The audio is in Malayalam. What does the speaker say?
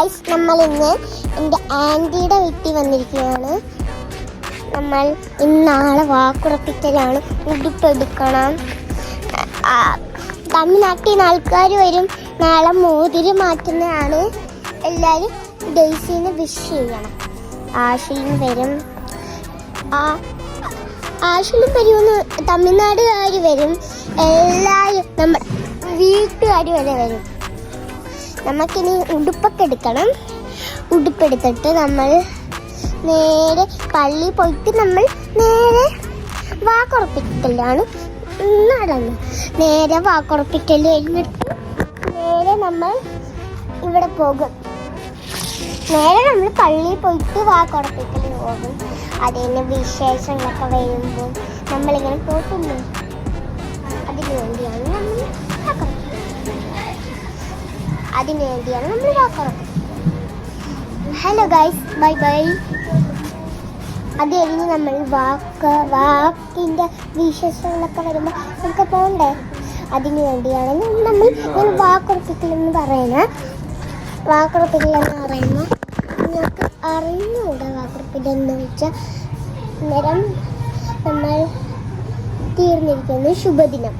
ഗായ്സ് നമ്മൾ ഇന്ന് എന്റെ ആന്റിയുടെ വീട്ടിൽ വന്നിരിക്കുകയാണ്. നമ്മൾ ഇന്നാളെ നാളെ വാക്കുറപ്പിക്കലാണ്. ഉടുപ്പെടുക്കണം തമിഴ്നാട്ടിൽ നിന്ന് ആൾക്കാർ വരും. നാളെ മോതിരി മാറ്റുന്നതാണ്. എല്ലാവരും ഡെയ്സിന് വിഷ് ചെയ്യണം. ആഷിയും വരും. ആ ആഷിലും വരുമെന്ന് തമിഴ്നാടുകാർ വരും. എല്ലാവരും നമ്മൾ വീട്ടുകാർ വരെ വരും. നമുക്കിനി ഉടുപ്പൊക്കെ എടുക്കണം ഉടുപ്പെടുത്തിട്ട് നമ്മൾ നേരെ പള്ളി പോയിട്ട് നമ്മൾ നേരെ വാക്കുറപ്പിക്കലാണ്. നടന്ന് നേരെ വാക്കുറപ്പിക്കൽ കഴിഞ്ഞിട്ട് നേരെ നമ്മൾ ഇവിടെ പോകും. നേരെ നമ്മൾ പള്ളിയിൽ പോയിട്ട് വാക്കുറപ്പിക്കൽ പോകും. അതിന് വിശേഷങ്ങളൊക്കെ വരുമ്പോൾ നമ്മളിങ്ങനെ പോട്ടില്ലേ അതിനു വേണ്ടിയാണ് നമ്മൾ വാക്കുറപ്പിക്കുന്നത് ഹലോ ഗൈസ് ബൈ ബൈ അത് കഴിഞ്ഞ് നമ്മൾ വാക്ക് വാക്കിന്റെ വിശേഷങ്ങളൊക്കെ വരുമ്പോൾ നമുക്ക് പോകണ്ടേ അതിനു വേണ്ടിയാണ് നമ്മൾ ഇങ്ങനെ വാക്കുറപ്പിക്കലെന്ന് പറയുന്നത്. വാക്കുറപ്പിക്കലെന്ന് പറയുമ്പോൾ നിങ്ങൾക്ക് അറിഞ്ഞുകൂടെ വാക്കുറപ്പിക്കലെന്ന് വെച്ചാൽ അന്നേരം നമ്മൾ തീർന്നിരിക്കുന്നു ശുഭദിനം.